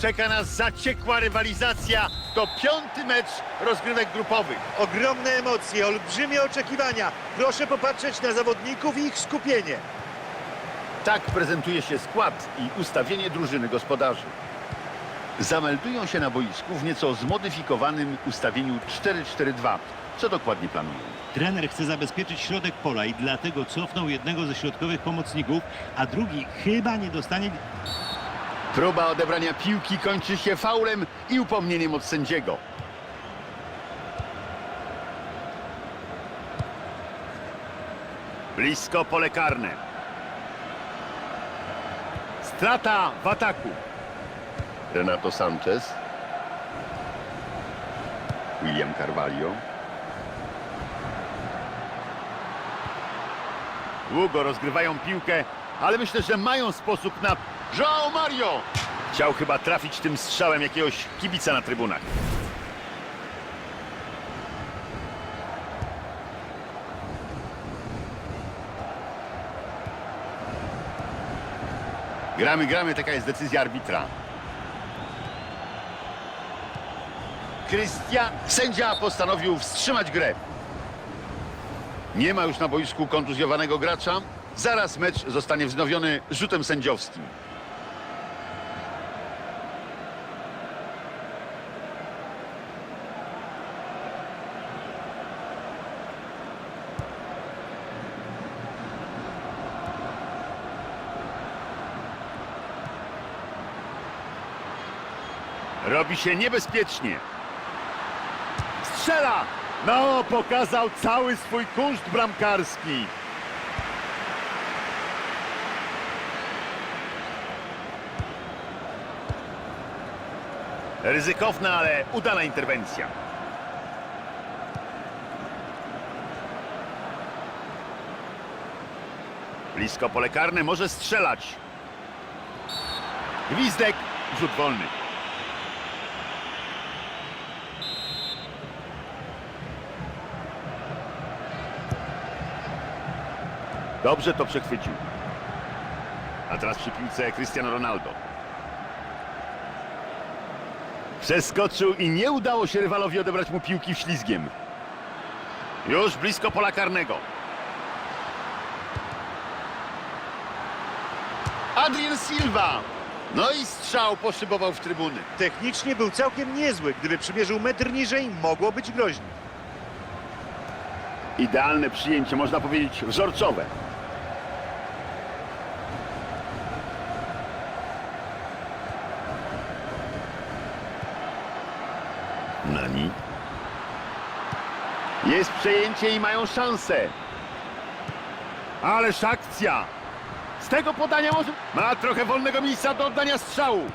czeka nas zaciekła rywalizacja. To piąty mecz rozgrywek grupowych. Ogromne emocje, olbrzymie oczekiwania. Proszę popatrzeć na zawodników i ich skupienie. Tak prezentuje się skład i ustawienie drużyny gospodarzy. Zameldują się na boisku w nieco zmodyfikowanym ustawieniu 4-4-2. Co dokładnie planują? Trener chce zabezpieczyć środek pola i dlatego cofnął jednego ze środkowych pomocników, a drugi chyba nie dostanie Próba odebrania piłki kończy się faulem i upomnieniem od sędziego. Blisko pole karne. Strata w ataku. Renato Sanchez. William Carvalho. Długo rozgrywają piłkę, ale myślę, że mają sposób na... João Mario! Chciał chyba trafić tym strzałem jakiegoś kibica na trybunach. Gramy, gramy, taka jest decyzja arbitra. Krystian, sędzia postanowił wstrzymać grę. Nie ma już na boisku kontuzjowanego gracza. Zaraz mecz zostanie wznowiony rzutem sędziowskim. Robi się niebezpiecznie. Strzela! No, pokazał cały swój kunszt bramkarski. Ryzykowna, ale udana interwencja. Blisko pole karne, może strzelać. Gwizdek, rzut wolny. Dobrze to przechwycił. A teraz przy piłce Cristiano Ronaldo. Przeskoczył i nie udało się rywalowi odebrać mu piłki ślizgiem. Już blisko pola karnego. Adrian Silva. No i strzał poszybował w trybuny. Technicznie był całkiem niezły. Gdyby przymierzył metr niżej, mogło być groźnie. Idealne przyjęcie, można powiedzieć wzorcowe. Nani. Jest przejęcie i mają szansę. Ależ akcja. Z tego podania może... Ma trochę wolnego miejsca do oddania strzału.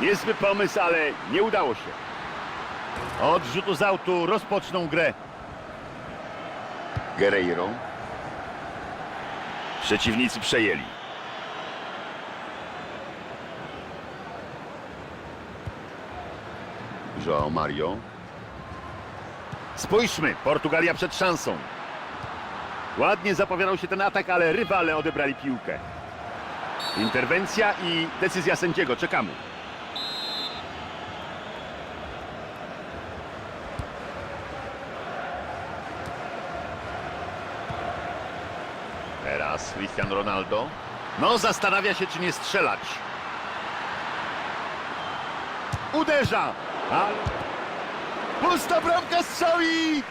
Niezły pomysł, ale nie udało się. Od rzutu z autu rozpoczną grę. Guerreiro. Przeciwnicy przejęli. João Mario. Spójrzmy, Portugalia przed szansą. Ładnie zapowiadał się ten atak, ale rywale odebrali piłkę. Interwencja i decyzja sędziego. Czekamy. Teraz Cristiano Ronaldo. No, zastanawia się, czy nie strzelać. Uderza! Pusta bramka strzeli!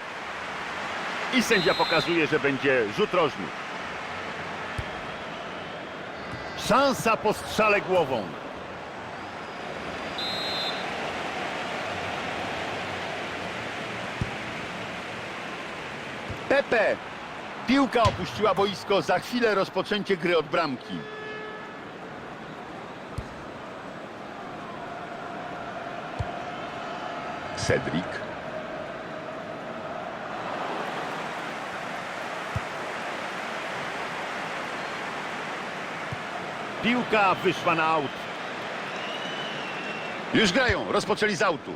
I sędzia pokazuje, że będzie rzut rożny. Szansa po strzale głową. Pepe Piłka opuściła boisko, za chwilę rozpoczęcie gry od bramki. Cedric. Piłka wyszła na aut. Już grają, rozpoczęli z autu.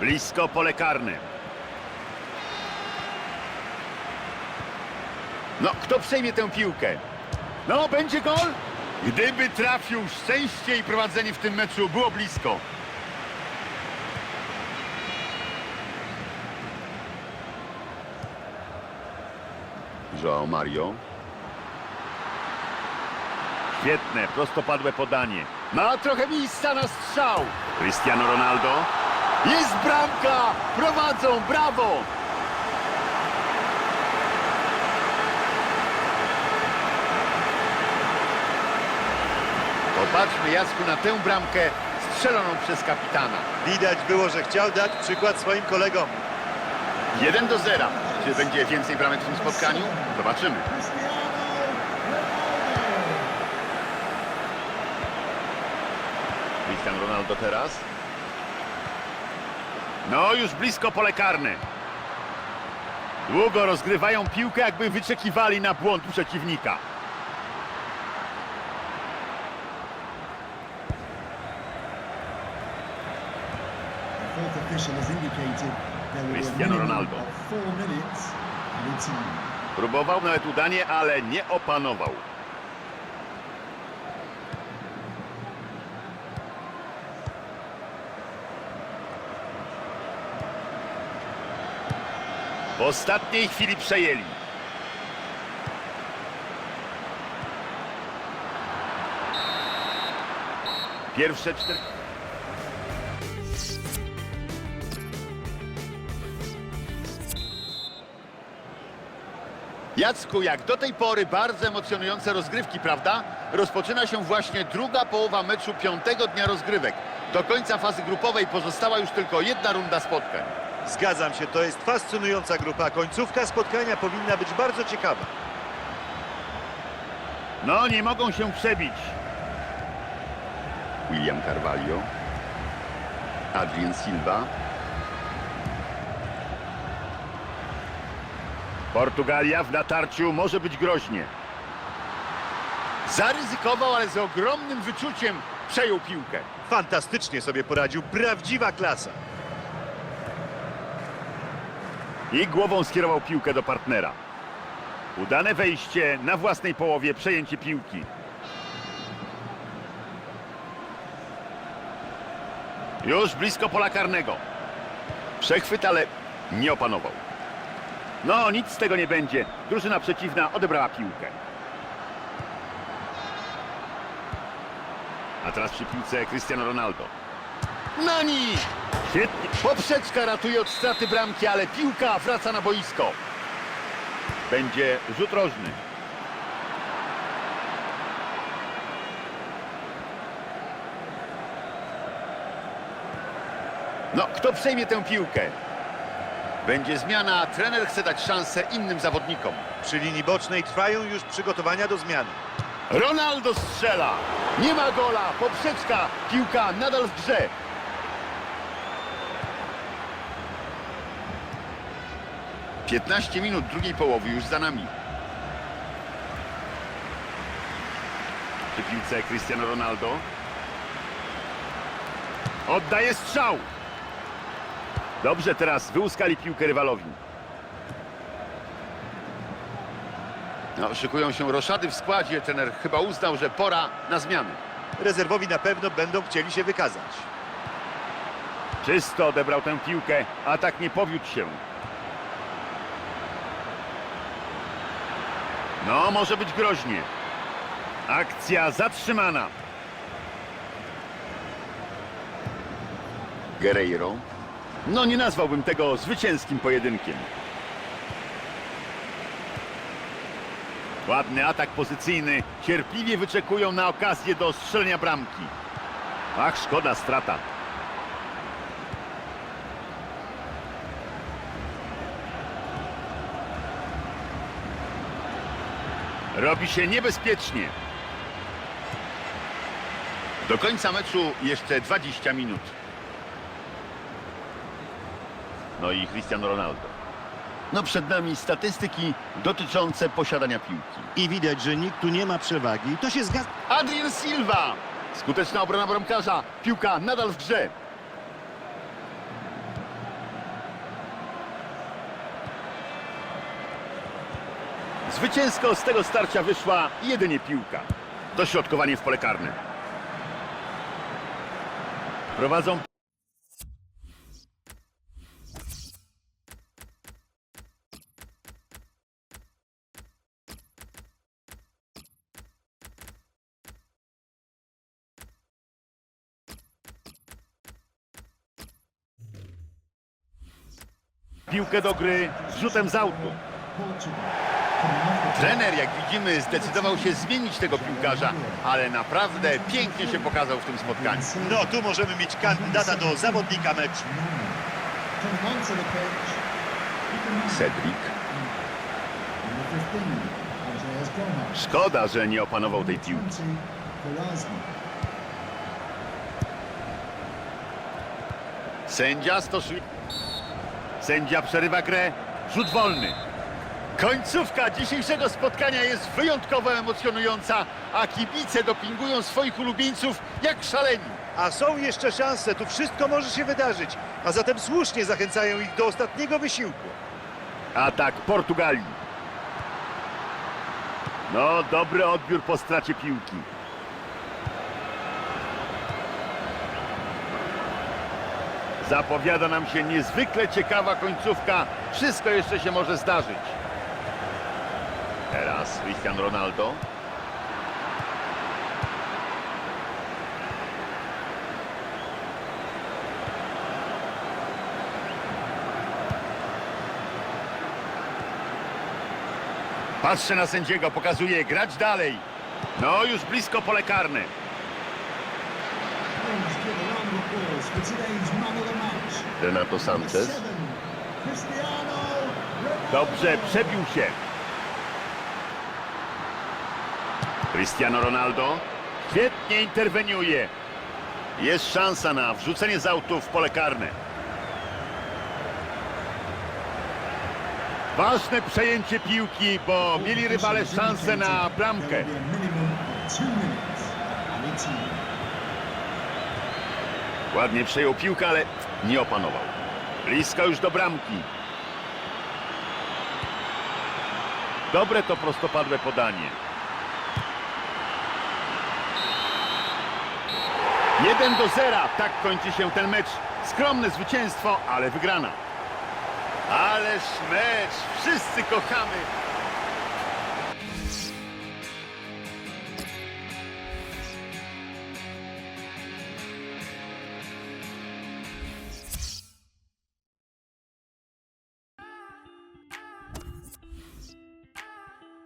Blisko pole karne. No, kto przejmie tę piłkę? No, będzie gol? Gdyby trafił, szczęście i prowadzenie w tym meczu było blisko. João Mario. Świetne, prostopadłe podanie. Ma trochę miejsca na strzał. Cristiano Ronaldo. Jest bramka! Prowadzą, brawo! Popatrzmy, Jacku, na tę bramkę strzeloną przez kapitana. Widać było, że chciał dać przykład swoim kolegom. 1 do 0. Czy będzie więcej bramek w tym spotkaniu? Zobaczymy. Cristiano Ronaldo teraz. No, już blisko pole karne. Długo rozgrywają piłkę, jakby wyczekiwali na błąd przeciwnika. The fourth official has indicated Cristiano Ronaldo. Próbował nawet udanie, ale nie opanował. W ostatniej chwili przejęli. Pierwsze cztery... Jacku, jak do tej pory bardzo emocjonujące rozgrywki, prawda? Rozpoczyna się właśnie druga połowa meczu piątego dnia rozgrywek. Do końca fazy grupowej pozostała już tylko jedna runda spotkań. Zgadzam się, to jest fascynująca grupa. Końcówka spotkania powinna być bardzo ciekawa. No, nie mogą się przebić. William Carvalho. Adrian Silva. Portugalia w natarciu może być groźnie. Zaryzykował, ale z ogromnym wyczuciem przejął piłkę. Fantastycznie sobie poradził. Prawdziwa klasa. I głową skierował piłkę do partnera. Udane wejście na własnej połowie, przejęcie piłki. Już blisko pola karnego. Przechwyt, ale nie opanował. No, nic z tego nie będzie. Drużyna przeciwna odebrała piłkę. A teraz przy piłce Cristiano Ronaldo. Nani! Świetnie. Poprzeczka ratuje od straty bramki, ale piłka wraca na boisko. Będzie rzut rożny. No, kto przejmie tę piłkę? Będzie zmiana, trener chce dać szansę innym zawodnikom. Przy linii bocznej trwają już przygotowania do zmiany. Ronaldo strzela. Nie ma gola. Poprzeczka. Piłka nadal w grze. Piętnaście minut drugiej połowy już za nami. Przy piłce Cristiano Ronaldo. Oddaje strzał. Dobrze, teraz wyłuskali piłkę rywalowi. No, szykują się roszady w składzie. Trener chyba uznał, że pora na zmiany. Rezerwowi na pewno będą chcieli się wykazać. Czysto odebrał tę piłkę, a tak nie powiódł się. No, może być groźnie. Akcja zatrzymana. Guerreiro. No, nie nazwałbym tego zwycięskim pojedynkiem. Ładny atak pozycyjny. Cierpliwie wyczekują na okazję do strzelenia bramki. Ach, szkoda strata. Robi się niebezpiecznie. Do końca meczu jeszcze 20 minut. No i Cristiano Ronaldo. No przed nami statystyki dotyczące posiadania piłki. I widać, że nikt tu nie ma przewagi. To się zgadza. Adrian Silva! Skuteczna obrona bramkarza. Piłka nadal w grze. Zwycięsko z tego starcia wyszła jedynie piłka. Dośrodkowanie w pole karne. Prowadzą piłkę do gry z rzutem z autu. Trener, jak widzimy, zdecydował się zmienić tego piłkarza, ale naprawdę pięknie się pokazał w tym spotkaniu. No, tu możemy mieć kandydata do zawodnika meczu. Cedric. Number 15, Andreas Gomez. Szkoda, że nie opanował tej piłki. 20, Velasquez. Sędzia stosuje... Sędzia przerywa grę. Rzut wolny. Końcówka dzisiejszego spotkania jest wyjątkowo emocjonująca, a kibice dopingują swoich ulubieńców jak szaleni. A są jeszcze szanse, tu wszystko może się wydarzyć. A zatem słusznie zachęcają ich do ostatniego wysiłku. Atak Portugalii. No, dobry odbiór po stracie piłki. Zapowiada nam się niezwykle ciekawa końcówka. Wszystko jeszcze się może zdarzyć. Teraz Cristiano Ronaldo. Patrzę na sędziego, pokazuje grać dalej. No, już blisko pole karne. Renato Sanchez. Dobrze, przebił się. Cristiano Ronaldo świetnie interweniuje. Jest szansa na wrzucenie z autu w pole karne. Ważne przejęcie piłki, bo mieli rywale szansę na bramkę. Ładnie przejął piłkę, ale nie opanował. Blisko już do bramki. Dobre to prostopadłe podanie. 1 do 0. Tak kończy się ten mecz. Skromne zwycięstwo, ale wygrana. Ależ mecz. Wszyscy kochamy